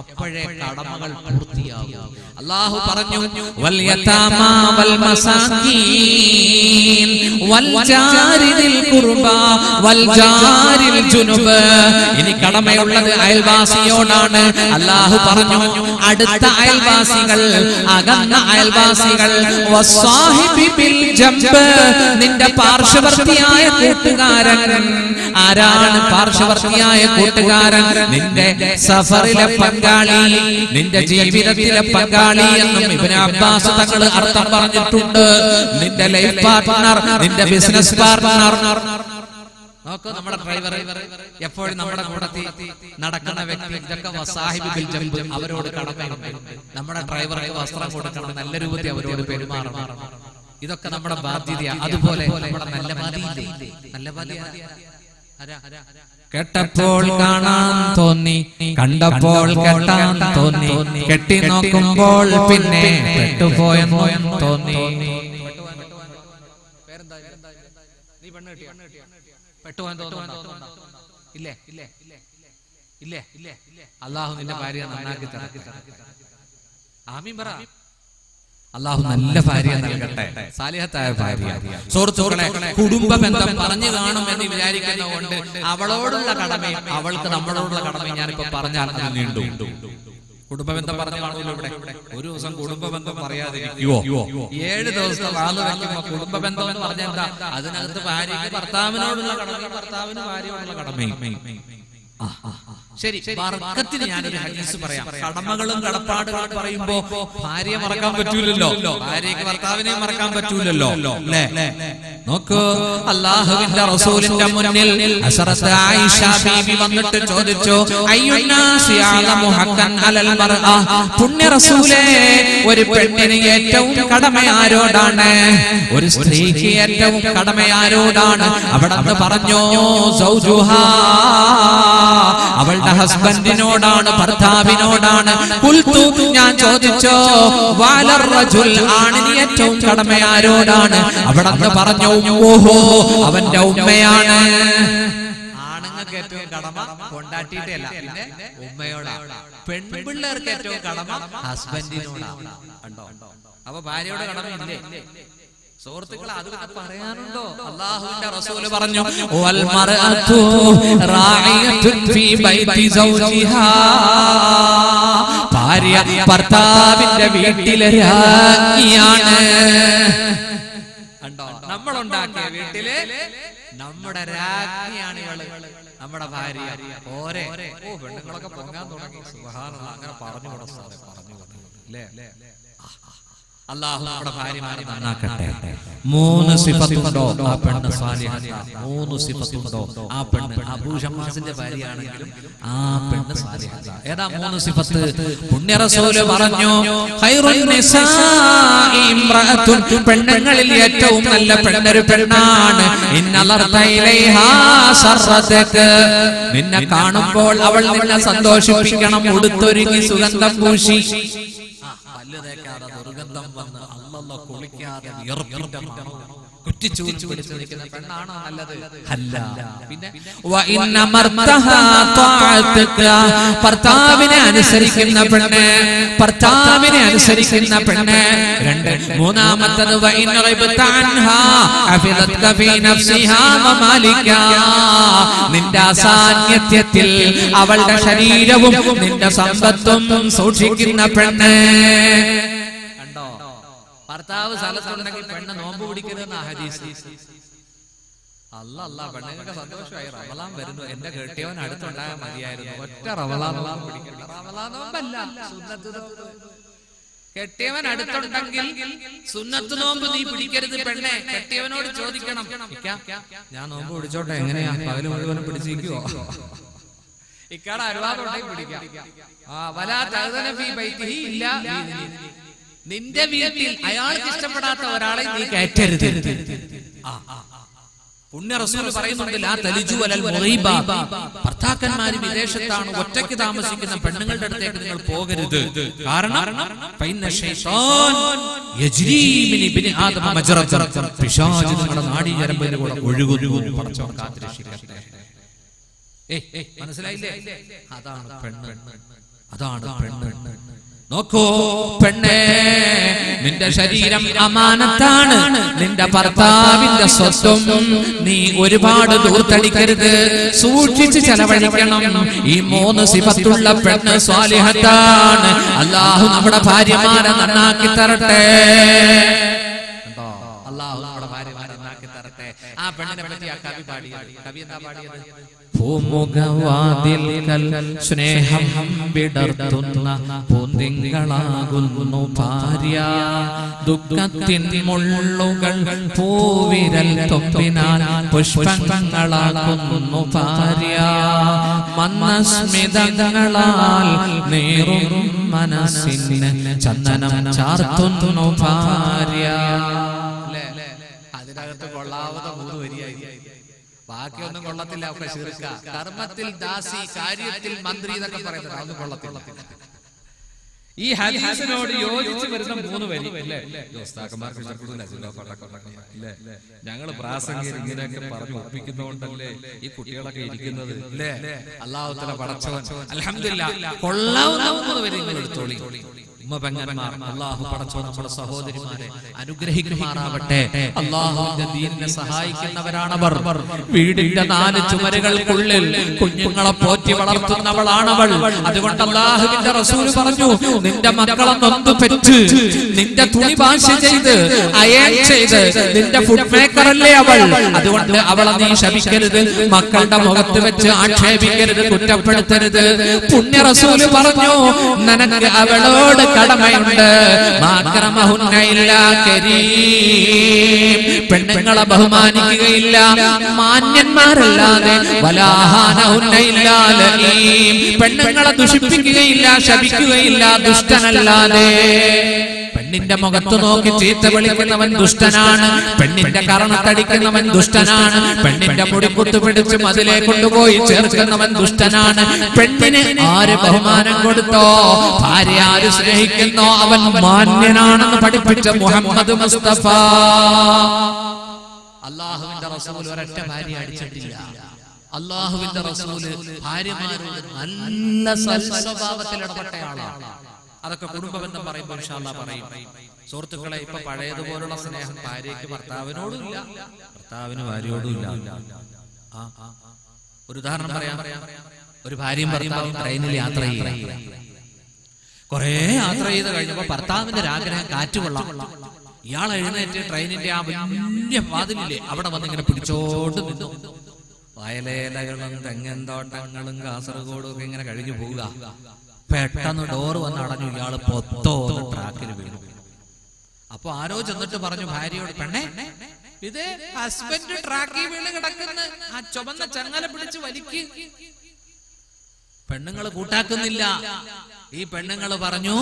അപ്പോഴേ കടമകൾ പൂർത്തിയാകും. അള്ളാഹു പറഞ്ഞു ഇനി കടമയുള്ളത് അയൽവാസിയോടാണ്. അള്ളാഹു പറഞ്ഞു അടുത്ത അയൽവാസികൾ അകന്ന അയൽവാസികൾ നിന്റെ പാർശ്വവർത്തിയായ കൂട്ടുകാരൻ ആരാണ് പാർശ്വവർത്തിയായ കൂട്ടുകാരൻ? നിന്റെ സഫറിലെ പങ്കാളി നിന്റെ ജീവിതത്തിലെ പങ്കാളി എന്നും ഇവന് അബ്ബാസ് തങ്ങൾ അർത്ഥം പറഞ്ഞിട്ടുണ്ട്. നിന്റെ ലൈഫ് പാർട്ട്ണർ നിന്റെ ബിസിനസ് പാർട്ട്ണർ. നോക്കൂ നമ്മുടെ ഡ്രൈവർ എപ്പോഴും നമ്മുടെ കൂടത്തിൽ നടക്കുന്ന വ്യക്തി ഇതൊക്കെ വസാഹിബ് ബിൽ ജംബ് അവരോട് കടമയുണ്ട് നമ്മുടെ ഡ്രൈവർക്ക് വസ്ത്രം കൊടുക്കണം നല്ല രൂപത്തിൽ അവരോട് പെരുമാറണം. ഇതൊക്കെ നമ്മുടെ ബാധ്യതയാണ് അതുപോലെ നമ്മുടെ നല്ല ബാധ്യത നല്ല ബാധ്യത കേട്ടപ്പോൾ കാണാൻ തോന്നി കണ്ടപ്പോൾ കേട്ടാൻ തോന്നി കെട്ടി നോക്കുമ്പോൾ പിന്നെ പെട്ടുപോയെന്നും തോന്നി. അള്ളാഹു നിന്റെ ഭാര്യ നന്നാക്കി തരാം ആമീൻ പറ. അള്ളാഹു നല്ല ഭാര്യ നൽകട്ടെ. സാലിഹത്തായ ഭാര്യ. സുഹൃത്തുക്കളെ കുടുംബ ബന്ധം പറഞ്ഞു കാണും എന്ന് വിചാരിക്കുന്നതുകൊണ്ട് അവളോടുള്ള കടമയും അവൾക്ക് നമ്മളോടുള്ള കടമയും ഞാനിപ്പോ പറഞ്ഞാൽ നീണ്ടു. കുടുംബ ബന്ധം പറഞ്ഞു കാണുമല്ലോ ഇവിടെ ഒരു ദിവസം കുടുംബ ബന്ധം പറയാതിരിക്കുവോ? ഏഴ് ദിവസത്തെ വാൾ വയ്ക്കുമ്പോ കുടുംബ ബന്ധം എന്ന് പറഞ്ഞാൽ എന്താ? അതിനകത്ത് ഭാര്യയ്ക്ക് ഭർത്താവിനോടുള്ള കടമയും ഭർത്താവിന് ഭാര്യയോടുള്ള കടമയും. ശരി വർക്കത്തിന് ഞാനൊരു ഹദീസ് പറയാം. കടമകളും കടപ്പാടുകളും പറയുമ്പോ ഭാര്യയെ മറക്കാൻ പറ്റൂലല്ലോ. ഭാര്യയ്ക്ക് ഭർത്താവിനെ മറക്കാൻ പറ്റൂലല്ലോ. അല്ലേ? നോക്കൂ. അള്ളാഹുവിന്റെ റസൂലിന്റെ മുന്നിൽ ആയിഷ ബീബി വന്നിട്ട് ചോദിച്ചു അയ്യുന്നാസി അഅലമു ഹഖൻ അലൽ മർഅ. പുണ്യ റസൂലേ ഒരു പെണ്ണിന് ഏറ്റവും കടമ ആരോടാണ് ഒരു സ്ത്രീക്ക് ഏറ്റവും കടമ ആരോടാണ് അവിടെ പറഞ്ഞു സൗജുഹാ. ഹസ്ബൻഡിനോടാണ് ഭർത്താവിനോടാണ്. ഞാൻ ചോദിച്ചോ വാലർ റജുൽ ആണിന് ഏറ്റവും കടമ ആരോടാണ്? അവിടെ പറഞ്ഞു ഓഹോ അവന്റെ ഉമ്മയാണ്. ആണുങ്ങൾക്ക് കടമ പെൺപിള്ളേർക്ക് ഏറ്റവും കടമ ഹസ്ബൻഡിനോടാണ് അപ്പൊ ഭാര്യയുടെ കടമയില്ലേ? സുഹൃത്തുക്കളെ അത് പറയാനുണ്ടോ അള്ളാഹുവിന്റെ റസൂൽ പറഞ്ഞു വൽ മർഅതു റാഇയത്തുൻ ഫീ ബൈതി സൗജിഹാ. ഭാര്യ ഭർത്താവിന്റെ വീട്ടിലെ രാജ്ഞിയാണ് കണ്ടോ? നമ്മൾ ഉണ്ടാക്കിയ വീട്ടിൽ നമ്മുടെ രാജ്ഞിയാണ് ഇവൾ. നമ്മുടെ ഭാര്യ. ഓരെ. ഓ പെണ്ണുങ്ങളൊക്കെ പൊങ്ങാൻ തുടങ്ങി. സുബ്ഹാനല്ലാഹ് അങ്ങനെ പറഞ്ഞു കൊടുത്തു പറഞ്ഞു കൊടുത്തു അല്ലേ? അള്ളാഹു നമ്മുടെ ഭാര്യമാരെ നന്നാക്കട്ടെ. മൂന്ന് സിഫത്തുണ്ടോ ആ പെണ്ണ് മൂന്ന് സിഫത്തുണ്ടോ ആ പെണ്ണ്? ഭാര്യയാണെങ്കിലും ആ പെണ്ണ് ഏതാ മൂന്ന് സിഫത്ത്? പറഞ്ഞു പെണ്ണുങ്ങളിൽ ഏറ്റവും നല്ല പെണ്ണൊരു പെണ്ണാണ്. നിന്നെ കാണുമ്പോൾ അവൾ നിന്നെ സന്തോഷിപ്പിക്കണം. ഉടുത്തൊരുങ്ങി സുഗന്ധം പൂശി. പല്ല് തേക്കാതെ കുളിക്കാതെ വിയർപ്പിന്റെ നിൽക്കുന്ന പെണ്ണാണോ നല്ലത്? അല്ല. പിന്നെ ഭർത്താവിനെ അനുസരിക്കുന്ന പെണ്ണ്. ഭർത്താവിനെ അനുസരിക്കുന്ന പെണ്ണ്. രണ്ട്. മൂന്നാമത്തത് നിന്റെ അസാന്നിധ്യത്തിൽ അവളുടെ ശരീരവും നിന്റെ സമ്പത്തും സൂക്ഷിക്കുന്ന പെണ്ണ്. ഭർത്താവ് സ്ഥലത്തുണ്ടെങ്കിൽ പെണ്ണ് നോമ്പ് പിടിക്കരുതെന്ന ഹദീസ്. അല്ല അല്ല പെണ്ണുങ്ങൾക്ക് സന്തോഷമായി റമലാൻ വരുന്നു. എന്റെ കെട്ടിയവൻ അടുത്തുണ്ടായാൽ മതിയായിരുന്നു. ഒറ്റ റമലാൻ. റമലാൻ നോമ്പല്ല. കെട്ടിയവൻ അടുത്തുണ്ടെങ്കിൽ സുന്നത്ത് നോമ്പ് നീ പിടിക്കരുത് പെണ്ണെ. കെട്ടിയവനോട് ചോദിക്കണം. ഞാൻ നോമ്പ് പിടിച്ചോട്ടെ? എങ്ങനെയാ? പകൽ മുഴുവനും പിടിച്ചിരിക്കുവോ? ഇക്കാടെ അരുവാറുണ്ടെങ്കിൽ പിടിക്കാം. ആ വലാ തഅ്ദന ഫീ ബൈത്തിഹി ഇല്ല. നിന്റെ വീട്ടിൽ അയാൾക്ക് ഇഷ്ടപ്പെടാത്ത ഒരാളെ നീ കയറ്റരുത്. പുണ്യ റസൂൽ തലിജു. ഭർത്താക്കന്മാര് വിദേശത്താണ് ഒറ്റയ്ക്ക് താമസിക്കുന്ന പെണ്ണുങ്ങളുടെ അടുത്തേക്ക് നിങ്ങൾ പോകരുത്. കാരണം പിശാച് നിങ്ങളുടെ ഒഴുകുന്നു പടച്ചവൻ കാത്തുരക്ഷിക്കട്ടെ. മനസ്സിലായില്ലേ? അതാണ് പെണ്ണ്. അതാണ് പെണ്ണ്. നോക്കൂ പെണ്ണേ നിന്റെ ശരീരം അമാനത്താണ് നിന്റെ ഭർത്താവിന്റെ സ്വത്വം നീ ഒരുപാട് ദൂർത്തടിക്കരുത്. സൂക്ഷിച്ച് ചെലവഴിക്കണം. ഈ മൂന്ന് സിഫത്തുള്ള പെണ്ണ് സ്വാലിഹത്താണ്. അല്ലാഹു നമ്മുടെ ഭാര്യമാരെ നന്നാക്കി തരട്ടെ. തരട്ടെ ആ പെണ്ണിനെ പറ്റി ആ കവി പാടിയത്. കവി എന്താ പാടിയത്? ഭൂമുഖവാതിൽക്കൽ സ്നേഹം വിടർത്തുന്ന പൂന്തിങ്കളാകുന്നു ഭാര്യ. ദുഃഖത്തിൻ മുള്ളുകൾ പൂവിരൽ തൊപ്പിനാൽ പുഷ്പങ്ങളാകുന്നു ഭാര്യ. മന്ദസ്മിതങ്ങളാൽ നേറും മനസ്സിന് ചന്ദനം ചാർത്തുന്നു ഭാര്യ. അതിനകത്ത് കൊള്ളാവുന്ന മൂന്ന് വരിയായി. ബാക്കിയൊന്നും കൊള്ളത്തില്ല ഒക്കെ ശീർക്ക കർമ്മത്തിൽ ദാസി കാര്യത്തിൽ മന്ത്രി എന്നൊക്കെ പറയുന്നത് അതൊന്നും കൊള്ളത്തില്ല. ഈ ഹദീസിനോട് യോജിച്ച് വരുന്ന മൂന്ന് വരി അല്ലേ ഞങ്ങൾ പ്രാസംഗികർ ഇങ്ങനെയൊക്കെ പറഞ്ഞു ഒപ്പിക്കുന്നോണ്ടല്ലേ ഈ കുട്ടികളൊക്കെ ഇരിക്കുന്നത് അല്ലേ അള്ളാഹുത്തല പടച്ചവൻ. അലഹമില്ല കൊള്ളാവുന്ന മൂന്ന് വരി നിങ്ങൾ എടുത്തോളി. ഉമ്മ പെങ്ങന്മാർ അള്ളാഹു പടച്ചോ നമ്മുടെ സഹോദരിമാരെ അനുഗ്രഹിക്കുമാറാവട്ടെ. അള്ളാഹുവിന്റെ ദീനിനെ സഹായിക്കുന്നവരാണവർ. വീടിന്റെ നാല് ചുമരുകൾക്കുള്ളിൽ കുഞ്ഞുങ്ങളെ പോറ്റി വളർത്തുന്നവളാണവൾ. അതുകൊണ്ട് അള്ളാഹുവിന്റെ റസൂൽ പറഞ്ഞു നിന്റെ മക്കളെ നൊന്തു പെറ്റ്. നിന്റെ തുണി ഭാഷ ചെയ്ത് അയൺ ചെയ്ത് നിന്റെ ഫുഡ് മേക്കർ അല്ലേ അവൾ? അതുകൊണ്ട് അവളെ നീ ശപിക്കരുത് മക്കളുടെ മുഖത്ത് വെച്ച് ആക്ഷേപിക്കരുത് കുറ്റപ്പെടുത്തരുത്. പുണ്യ റസൂൽ പറഞ്ഞു നനക്ക് അവളോട് കടമയുണ്ട്. പെണ്ണുങ്ങളെ ബഹുമാനിക്കുകയില്ല മാന്യന്മാരല്ലാതെ. പെണ്ണുങ്ങളെ ദുഷിപ്പിക്കുകയില്ല ശപിക്കുകയില്ല ദുഷ്ടനല്ലാതെ പെണ്ണിന്റെ മുഖത്ത് നോക്കി ചീത്ത വിളിക്കുന്നവൻ ദുഷ്ടനാണ്. പെണ്ണിന്റെ കറണത്തടിക്കുന്നവൻ ദുഷ്ടനാണ്. പെണ്ണിന്റെ മുടിക്കുത്ത് പിടിച്ച് മതിലെ കൊണ്ടുപോയി ചേർക്കുന്നവൻ ദുഷ്ടനാണ്. പെണ്ണിന് ആര് ബഹുമാനം കൊടുത്തോ? ഭാര്യ ആര് സ്നേഹിക്കുന്നോ? അവൻ മാന്യനാണെന്ന് പഠിപ്പിച്ച മുഹമ്മദ് മുസ്തഫ. അള്ളാഹുവിന്റെ റസൂൽ ഒരൊറ്റ ഭാര്യ അടിച്ചിട്ടില്ല. അള്ളാഹുവിന്റെ റസൂൽ ഭാര്യമാരോട് നല്ല സൽസ്വഭാവത്തിൽ ഇടപെട്ടയാളാണ് അതൊക്കെ കുടുംബബന്ധം പറയുമ്പോൾ പറയും. സുഹൃത്തുക്കളെ ഇപ്പൊ പഴയതുപോലുള്ള സ്നേഹം ഭാര്യയ്ക്ക് ഭർത്താവിനോടും ഇല്ല. ഭർത്താവിന് ഭാര്യയോടും ഇല്ല. ആ. ഒരു ഉദാഹരണം പറയാം. ഒരു ഭാര്യയും ഭർത്താവും ട്രെയിനിൽ യാത്ര ചെയ്യുക. കുറെ യാത്ര ചെയ്ത് കഴിഞ്ഞപ്പോ ഭർത്താവിന്റെ ഒരു ആഗ്രഹം കാറ്റ് കൊള്ളാം ഇയാൾ എഴുന്നേറ്റ് ട്രെയിനിന്റെ ആ വലിയ വാതിലില്ലേ? അവിടെ വന്ന് ഇങ്ങനെ പിടിച്ചോണ്ട് നിന്നു. വയലേലകളും തെങ്ങൻ തോട്ടങ്ങളും കാസർഗോഡും ഒക്കെ ഇങ്ങനെ കഴിഞ്ഞു പോവുക. പെട്ടെന്ന് ഡോർ വന്ന് അടഞ്ഞു. ഇയാൾ പൊത്തോ ട്രാക്കിൽ വീണു. അപ്പൊ ആരോ ചെന്നിട്ട് പറഞ്ഞു ഭാര്യയോട് പെണ്ണേ ഇത് ഹസ്ബൻഡ് ട്രാക്കിൽ വീണ് കിടക്കുന്ന. ആ ചുമന്ന ചങ്ങല പിടിച്ച് വലിക്ക്. പെണ്ണുങ്ങൾ കൂട്ടാക്കുന്നില്ല. ഈ പെണ്ണുങ്ങൾ പറഞ്ഞു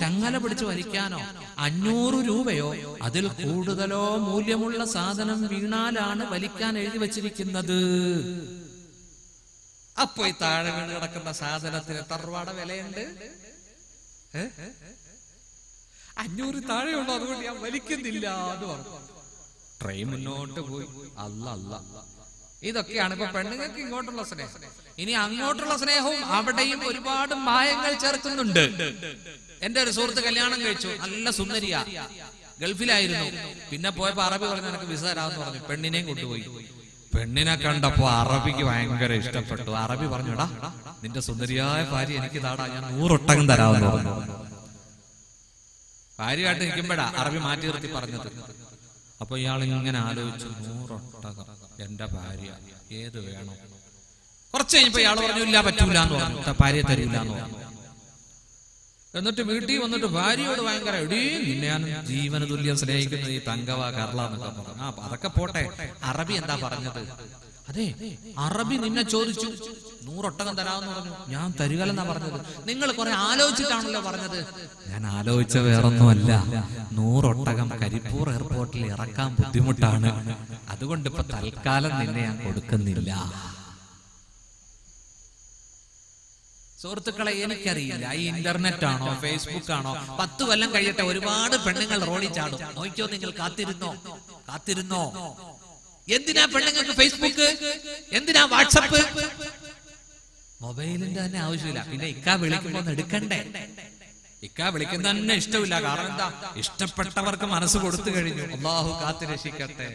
ചങ്ങല പിടിച്ച് വലിക്കാനോ? അഞ്ഞൂറ് രൂപയോ? അതിൽ കൂടുതലോ മൂല്യമുള്ള സാധനം വീണാലാണ് വലിക്കാൻ എഴുതി വച്ചിരിക്കുന്നത്. അപ്പൊ ഈ താഴെ വീണ് കിടക്കുന്ന സാധനത്തിന് തറവാട വിലയുണ്ട്? ഏ? അഞ്ഞൂറ് താഴെയുള്ളൂ അതുകൊണ്ട് ഞാൻ വലിക്കുന്നില്ല എന്ന് പറഞ്ഞു. ട്രെയിൻ മുന്നോട്ട് പോയി. അല്ല അല്ല. ഇതൊക്കെയാണ് ഇപ്പൊ പെണ്ണുങ്ങൾക്ക് ഇങ്ങോട്ടുള്ള സ്നേഹം. ഇനി അങ്ങോട്ടുള്ള സ്നേഹവും അവിടെയും ഒരുപാട് മായങ്ങൾ ചേർക്കുന്നുണ്ട്. എന്റെ ഒരു സുഹൃത്ത് കല്യാണം കഴിച്ചു. നല്ല സുന്ദരിയ. ഗൾഫിലായിരുന്നു. പിന്നെ പോയപ്പോ അറബി പറഞ്ഞു എനിക്ക് വിസ തരാമെന്ന് പറഞ്ഞു. പെണ്ണിനെയും കൊണ്ടുപോയി. പെണ്ണിനെ കണ്ടപ്പോ അറബിക്ക് ഭയങ്കര ഇഷ്ടപ്പെട്ടു. അറബി പറഞ്ഞുടാ നിന്റെ സുന്ദരിയായ ഭാര്യ എനിക്ക് താടാ ഞാൻ നൂറൊട്ടകം തരാമെന്ന് പറഞ്ഞു. ഭാര്യയായിട്ട് നിൽക്കുമ്പോഴാ അറബി മാറ്റി നിർത്തി പറഞ്ഞത്. അപ്പൊ ഇയാൾ ഇങ്ങനെ ആലോചിച്ചു നൂറൊട്ടകം എന്റെ ഭാര്യ ഏത് വേണം? കുറച്ച് കഴിഞ്ഞപ്പോ ഇയാൾ പറഞ്ഞു ഇല്ല പറ്റൂല എന്ന് പറഞ്ഞു. "ത- ഭാര്യ തരൂല എന്ന് പറഞ്ഞു. എന്നിട്ട് വീട്ടിൽ വന്നിട്ട് ഭാര്യയോട് ഭയങ്കര നിന്നെ ഞാൻ ജീവന തുല്യം സ്നേഹിക്കുന്ന ഈ തങ്കവ കർള എന്നൊക്കെ പറഞ്ഞു. ആ അതൊക്കെ പോട്ടെ. അറബി എന്താ പറഞ്ഞത്? അതെ അറബി നിന്നെ ചോദിച്ചു. നൂറൊട്ടകം തരാമെന്ന് പറഞ്ഞു. ഞാൻ തരികലെന്നാ പറഞ്ഞത്. നിങ്ങൾ കുറെ ആലോചിച്ചിട്ടാണല്ലോ പറഞ്ഞത്. ഞാൻ ആലോചിച്ച വേറൊന്നുമല്ല. നൂറൊട്ടകം കരിപ്പൂർ എയർപോർട്ടിൽ ഇറക്കാൻ ബുദ്ധിമുട്ടാണ്. അതുകൊണ്ട് ഇപ്പൊ തൽക്കാലം നിന്നെ ഞാൻ കൊടുക്കുന്നില്ല. സുഹൃത്തുക്കളെ എനിക്കറിയില്ല. ഈ ഇന്റർനെറ്റ് ആണോ ഫേസ്ബുക്ക് ആണോ പത്ത് കൊല്ലം കഴിയട്ടെ ഒരുപാട് പെണ്ണുങ്ങൾ റോളി ചാടും. നോക്കിയോ നിങ്ങൾ കാത്തിരുന്നോ? കാത്തിരുന്നോ? എന്തിനാ പെണ്ണുങ്ങൾക്ക് ഫേസ്ബുക്ക്? എന്തിനാ വാട്സപ്പ്? മൊബൈലിന്റെ തന്നെ ആവശ്യമില്ല. പിന്നെ ഇക്ക വിളിക്കുമ്പോ എടുക്കണ്ടേ? ഇക്ക വിളിക്കുന്ന തന്നെ ഇഷ്ടമില്ല. കാരണം എന്താ? ഇഷ്ടപ്പെട്ടവർക്ക് മനസ്സ് കൊടുത്തു കഴിഞ്ഞു. അള്ളാഹു കാത്തു രക്ഷിക്കട്ടെ